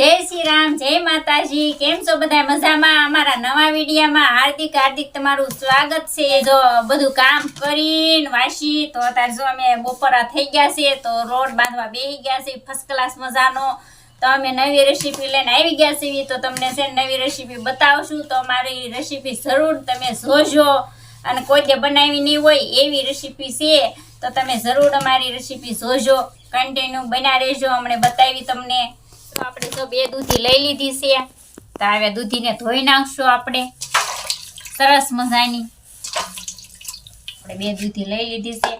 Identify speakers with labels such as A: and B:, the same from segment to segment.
A: જય શ્રી રામ, જય માતાજી, કેમ છો બધા? મજામાં? અમારા નવા વિડીયામાં હાર્દિક હાર્દિક તમારું સ્વાગત છે. જો બધું કામ કરીને વાસી, તો અત્યારે જો અમે બપોરા થઈ ગયા છે, તો રોડ બાંધવા બેસી ગયા છે ફર્સ્ટ ક્લાસ મજાનો. તો અમે નવી રેસીપી લઈને આવી ગયા છીએ. તો તમને છે નવી રેસીપી બતાવશું. તો અમારી રેસીપી જરૂર તમે જોજો. અને કોઈ જે બનાવી નહીં હોય એવી રેસીપી છે, તો તમે જરૂર અમારી રેસીપી જોજો. કન્ટિન્યુ બના રહેજો. અમને બતાવી તમને આપણે તો બે દૂધી લઈ લીધી છે. તો હવે દૂધીને ધોઈ નાખશું આપણે. સરસ મજાની. આપણે બે દૂધી લઈ લીધી છે.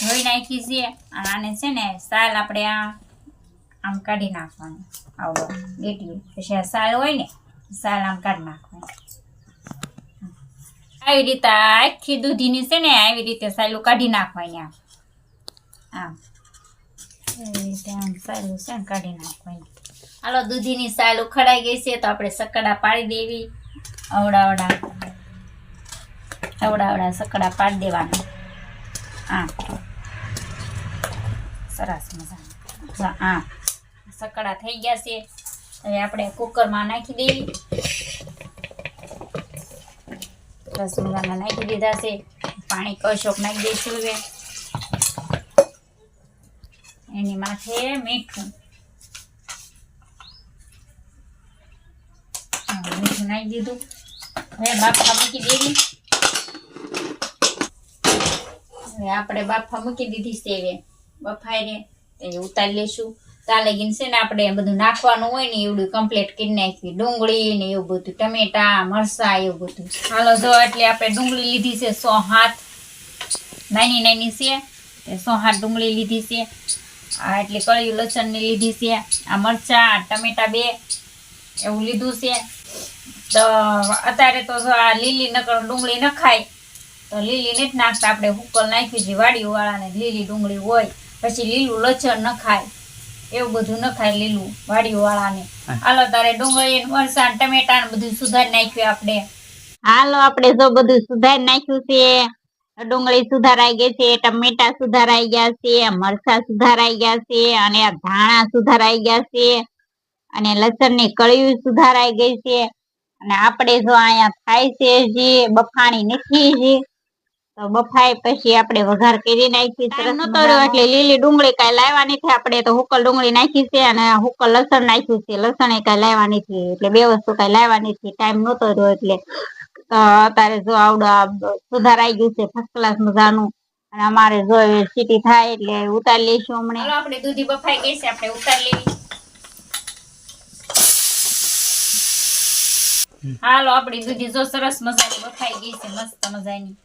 A: ધોઈ નાખી છે. અને આને છે ને સાલ આપણે આ આમ કાઢી નાખવાનું. આવો, બેટી, પછી આ સાલ હોય ને, સાલ આમ કાઢી નાખવાની. આવી રીતે આખી દૂધીની છે ને આવી રીતે સાલું કાઢી નાખવાની આમ. આમ. એવી રીતે આમ સાલું છે ને કાઢી નાખવાની. હાલો, દૂધીની સાલ ઉખડાઈ ગઈ છે તો આપણે સકડા પાડી દેવી. અવડાવડા અવડાવડા અવડા અવડા સકડા પાડી દેવાના. આ. સરસ મજાના. આ. સકડા થઈ ગયા છે. હવે આપણે કુકરમાં નાખી દેવી. સરસ મજાના નાખી દીધા છે. પાણી કશોક નાખી દઈશું હવે. એની માથે મીઠું હા, મીઠું નાખી દીધું. હવે બાફા મૂકી દેવી. હવે આપણે બાફા મૂકી દીધી હવે. બફાઈ રે ઉતારી લેશું. તાલે લગીને છે ને આપણે બધું નાખવાનું હોય ને એવું કમ્પ્લીટ કરી નાખી ડુંગળી ને એવું બધું, ટમેટા મરસા એવું બધું. હાલો, જો એટલે આપણે ડુંગળી લીધી છે સો હાથ. નાની નાની છે. સો હાથ ડુંગળી લીધી છે. આ એટલે કળિયું લસણની લીધી છે. આ મરચાં ટમેટા બે એવું લીધું છે. તો અત્યારે તો જો આ લીલી નકર ડુંગળી નખાય તો લીલી નથી નાખતા. આપણે હુકલ નાખી છે વાડીવાળાને લીલી ડુંગળી હોય પછી લીલું લચણ નખાય એવું બધું નખાય લીલું વાડીવાળાને હાલો તારે ડુંગળી મરચાં ટમેટા ને બધું સુધારી નાખ્યું આપણે. હાલો આપણે જો બધું સુધારી નાખ્યું છે ડુંગળી સુધારાઈ ગઈ છે ટમેટા સુધારાઈ ગયા છે મરચા સુધારાઈ ગયા છે અને આ ધાણા સુધારાઈ ગયા છે અને લસણની કળી સુધારાઈ ગઈ છે. અને આપણે જો અહીંયા થાય છે જે બફાણી નથી જે તો બફાય પછી આપણે વઘાર કરી નાખી સરસ નતો એટલે લીલી ડુંગળી કાંઈ લાવવાની છે આપણે તો હુકલ ડુંગળી નાખી છે અને હુકલ લસણ નાખ્યું છે લસણ એ કાંઈ લાવવાની છે એટલે બે વસ્તુ કાંઈ લાવવા નથી ટાઈમ નતો રહ્યો એટલે તો અત્યારે જો આવડો સુધાર સુધારાઈ ગયું છે ફર્સ્ટ ક્લાસ મજાનું અને અમારે જો સીટી થાય એટલે ઉતારી લઈશું હમણાં. આપણે દૂધી બફાઈ ગઈ છે આપણે ઉતારી લેવી હાલો, આપણી દૂધી જો સરસ મજાની બફાઈ ગઈ છે, મસ્ત મજાની.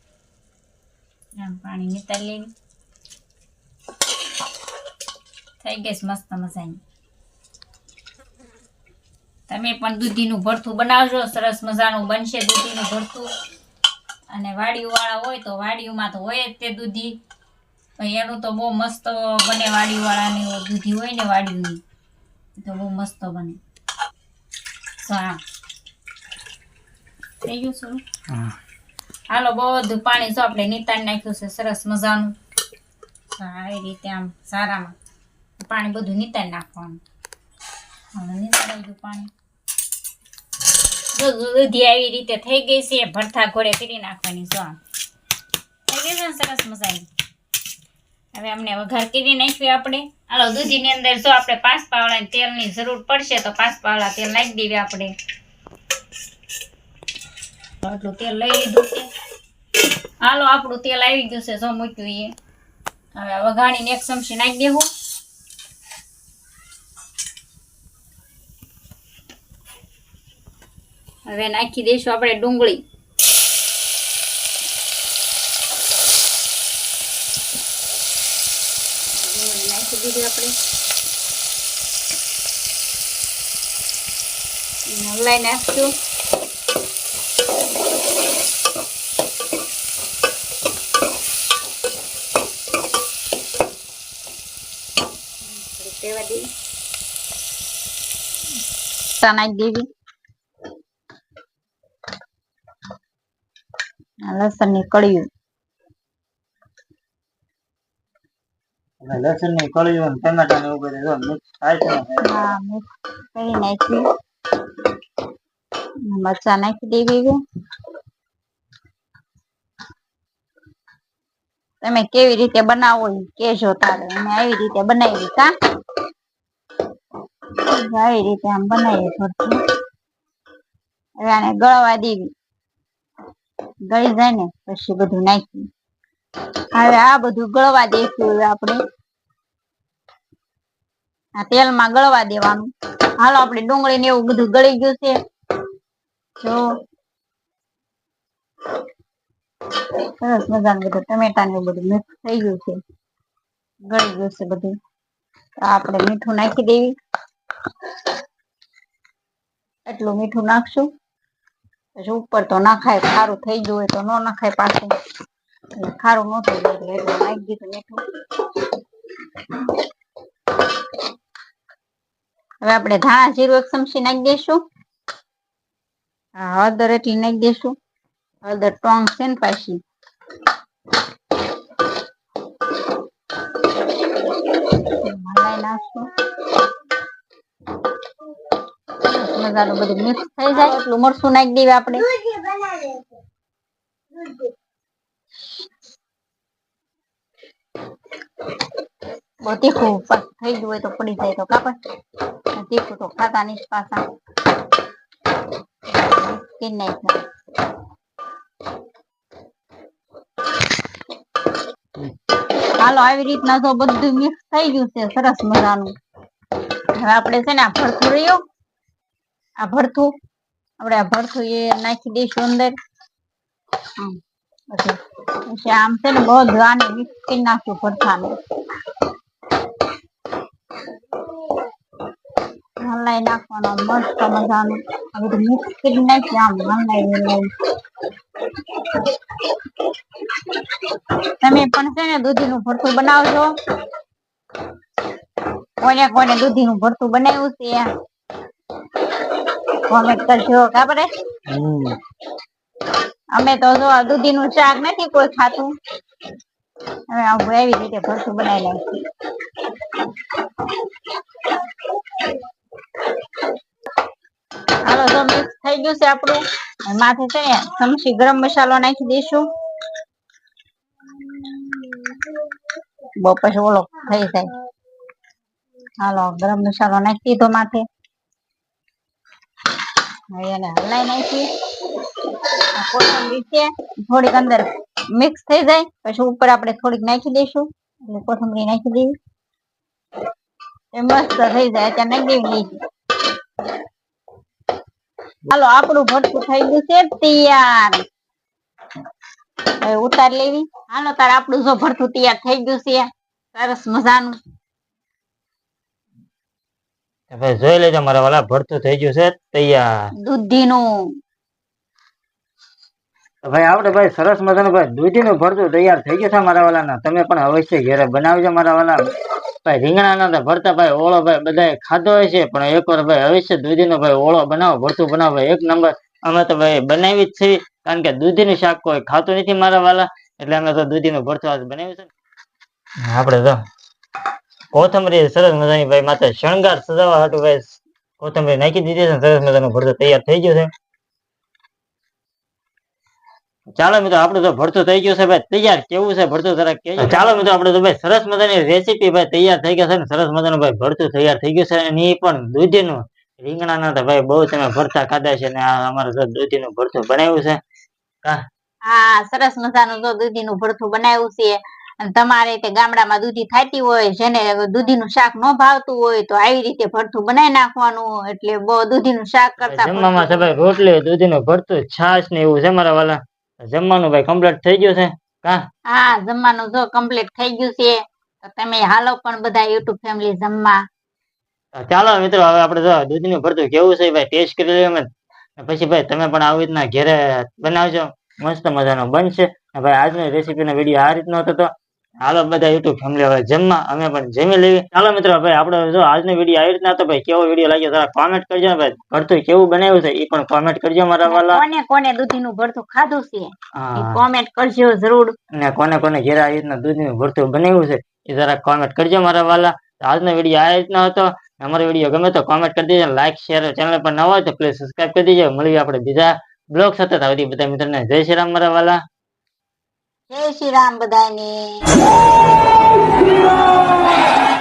A: આમ પાણી નિતારી થઈ ગઈ મસ્ત મજાની. તમે પણ દૂધીનું ભરથું બનાવજો, સરસ મજાનું બનશે દૂધીનું ભરથું. અને વાડીવાળા હોય તો વાડિયુંમાં તો હોય જ તે દૂધી. એનું તો બહુ મસ્ત બને વાડીવાળાની દૂધી હોય ને વાડિયુંની તો બહુ મસ્ત બને. આમ થઈ ગયું શું હાલો બધું પાણી જો આપણે નીતારી નાખ્યું છે સરસ મજાનું. આવી રીતે આમ સારામાં. પાણી બધું નીતારી નાખવાનું. હવે ગયું પાણી. દૂધી આવી રીતે થઈ ગઈ છે ભરથા ઘોડે કરી નાખવાની જો આમ. થઈ ગઈ છે સરસ મજાની? હવે અમને વઘાર કરી નાખ્યું આપણે. હાલો દૂધીની અંદર જો આપણે પાંચ પાવડા તેલની જરૂર પડશે તો પાંચ પાવડા તેલ નાખી દેવી આપણે. તો આટલું તેલ લઈ લીધું છે. હાલો, આપણું તેલ આવી ગયું છે, જો મૂક્યું એ હવે વઘાણીને એક ચમચી નાખી દેવું. હવે નાખી દઈશું આપણે ડુંગળી. ડુંગળી નાખી દીધી આપણે. એને હલાઈ નાખશું રેવા દેવી નાખી દેવી લસણની કળિયું
B: લસણની કળીઓ ટમેટા ને એવું બધું? મિક્સ થાય છે
A: હા મિક્સ કરી નાખી મરચા નાખી દેવી તમે કેવી રીતે બનાવો કેજો તારે. અમે આવી રીતે બનાવી કા? આવી રીતે આમ બનાવીએ થોડું હવે આને ગળવા દેવી. ગળી જાય ને પછી બધું નાખી હવે આ બધું ગળવા દઈશું આપણે. આ તેલમાં ગળવા દેવાનું. હાલો, આપણે ડુંગળી ને એવું બધું ગળી ગયું છે. જો. સરસ મજાનું બધું ટમેટા ને બધું મિક્સ થઈ ગયું છે. ગળી ગયું છે બધું. આપણે મીઠું નાખી દેવી. એટલું મીઠું નાખશું. પછી ઉપર તો નાખાય, ખારું થઈ ગયું હોય તો ન નાખાય પાછું. ખારું ન થઈ જાય એટલે નાખી દીધું મીઠું. હવે આપણે ધાણા જીરું એક ચમચી નાખી દઈશું. હળદર એટલી નાખી દઈશું. હળદર ટોંગ છે ને પાછી. મલાઈ નાખશું. મજાનું બધું મિક્સ થઈ જાય. એટલું મરચું નાખી દેવી આપણે. તીખું થઈ ગયું હોય તો પડી જાય તો કાપડ હાલો, આવી રીતના તો બધું મિક્સ થઈ ગયું છે. સરસ મજાનું. હવે આપણે છે ને આ ભરથું રહ્યું. આ ભરથું. આપણે આ ભરથું એ નાખી દઈશું અંદર. હમ, પછી પછી આમ છે ને બધું આને મિક્સ કરી નાખ્યું ભરથાને. હલાઈ નાખવાનો મસ્ત મજાનું. આ બધું મિક્સ કરી નાખ્યું આમ હલાઈ હલાઈ. તમે પણ છે ને દૂધીનું ભરથું બનાવજો. કોને કોને દૂધીનું ભરથું બનાવ્યું છે? કોમેન્ટ કરજો ખબર અમે તો જો દૂધી નું શાક નથી કોઈ ખાતું. હવે આવું એવી રીતે ભરતું બનાવી નાખીએ. હાલો તો મિક્સ થઈ ગયું છે આપણું. માથે છે ને ચમચી ગરમ મસાલો નાખી દઈશું. બપોર ઓલો થઈ જાય. હાલો ગરમ મસાલો નાખી દીધો માથે. એને હલાઈ નાખી. થોડીક અંદર મિક્સ થઈ જાય. પછી ઉપર આપણે થોડીક નાખી દઈશું. એટલે કોથમરી નાખી દેવી એ મસ્ત થઈ જાય, અત્યારે નાખી દેવી હાલો, આપણું ભરતું થઈ ગયું છે, તૈયાર. હવે ઉતાર લેવી. હાલો, તાર આપણું જો ભરતું તૈયાર થઈ ગયું છે. સરસ મજાનું.
B: ભાઈ જોઈ લેજો મારા વાલા ભરતું થઈ ગયું છે તૈયાર.
A: દૂધીનું.
B: ભાઈ આપણે ભાઈ સરસ મજાનું ભાઈ દૂધીનું ભરતું તૈયાર થઈ ગયું છે મારા વાલાના. તમે પણ અવશ્ય ઘેરે બનાવજો મારા વાલા. ભાઈ રીંગણાના તો ભરતા ભાઈ ઓળો ભાઈ બધાએ ખાધો હોય છે પણ એકવાર ભાઈ અવશ્ય દૂધીનો ભાઈ ઓળો બનાવો ભરતું બનાવો. ભાઈ એક નંબર અમે તો ભાઈ બનાવી જ છીએ કારણ કે દૂધીનું શાક કોઈ ખાતું નથી મારા વાલા. એટલે અમે તો દૂધીનું ભરતું આજ બનાવ્યું છે ને. આપણે તો કોથમરી સરસ મજાની ભાઈ, માથે શણગાર સજાવવા હાટુ ભાઈ કોથમરી નાખી દીધી છે સરસ મજાનો ભરતું તૈયાર થઈ ગયો છે. ચાલો મિત્રો, આપણે તો ભરતું થઈ ગયું છે ભાઈ, તૈયાર કેવું છે ભરતું જરાક કહેજો. ચાલો મિત્રો, આપણે તો ભાઈ સરસ મજાની રેસીપી ભાઈ તૈયાર થઈ ગયા છે ને સરસ મજાનું ભાઈ ભરતું તૈયાર થઈ ગયું છે અને એ પણ દૂધીનું, રીંગણાના તો ભાઈ બહુ તમે ભરતા ખાધા છે ને આ અમારે દૂધીનું ભરતું બનાવ્યું છે.
A: હા, સરસ મજાનું તો દૂધીનું ભરતું બનાવ્યું છે. અને તમારે તે ગામડામાં દૂધી ખાતી હોય જેને દૂધીનું શાક ન ભાવતું હોય તો આવી રીતે ભરથું બનાવી નાખવાનું એટલે બહુ દૂધીનું શાક કરતા
B: જમવામાં છે ભાઈ રોટલી દૂધીનું ભરતું છાશ ને એવું છે મારા વાલા. જમવાનું ભાઈ કમ્પ્લીટ થઈ ગયું છે? કા?
A: હા જમવાનું જો કમ્પ્લીટ થઈ ગયું છે તો તમે હાલો પણ બધા યુટ્યુબ ફેમિલી જમવા.
B: ચાલો મિત્રો હવે આપણે જો દૂધીનું ભરતું કેવું છે ભાઈ ટેસ્ટ કરી લઈએ પછી ભાઈ તમે પણ આવી રીતના ઘરે બનાવજો. મસ્ત મજાનો બનશે. ભાઈ આજની રેસીપીનો વીડિયો આ રીતનો હતો તો હાલો બધા યુટ્યુબ ફેમિલી હવે જમવા અમે પણ જમી લેવી. ચાલો મિત્રો ભાઈ આપણે જો આજનો વીડિયો આવી રીતના તો ભાઈ કેવો વીડિયો લાગ્યો જરા કોમેન્ટ કરજો ભાઈ. ભરતું કેવું બનાવ્યું છે એ પણ કોમેન્ટ કરજો મારા વાલા.
A: કોને કોને દૂધીનું ભરતું ખાધું છે કોમેન્ટ કરજો જરૂર.
B: ને કોને કોને ઘેરે આવી રીતના દૂધનું ભરતું બનાવ્યું છે એ જરા કોમેન્ટ કરજો મારા વાલા. આજનો વીડિયો આવી રીતના હતો. અમારો વીડિયો ગમે તો કોમેન્ટ કરી દેજો લાઈક શેર ચેનલ પર ન હોય તો પ્લીઝ સબસ્ક્રાઈબ કરી દેજો. મળીએ આપણે બીજા બ્લોગ સાથે. બધા મિત્રોને. જય શ્રી રામ મારા વાલા.
C: જય શ્રી રામ બધાને.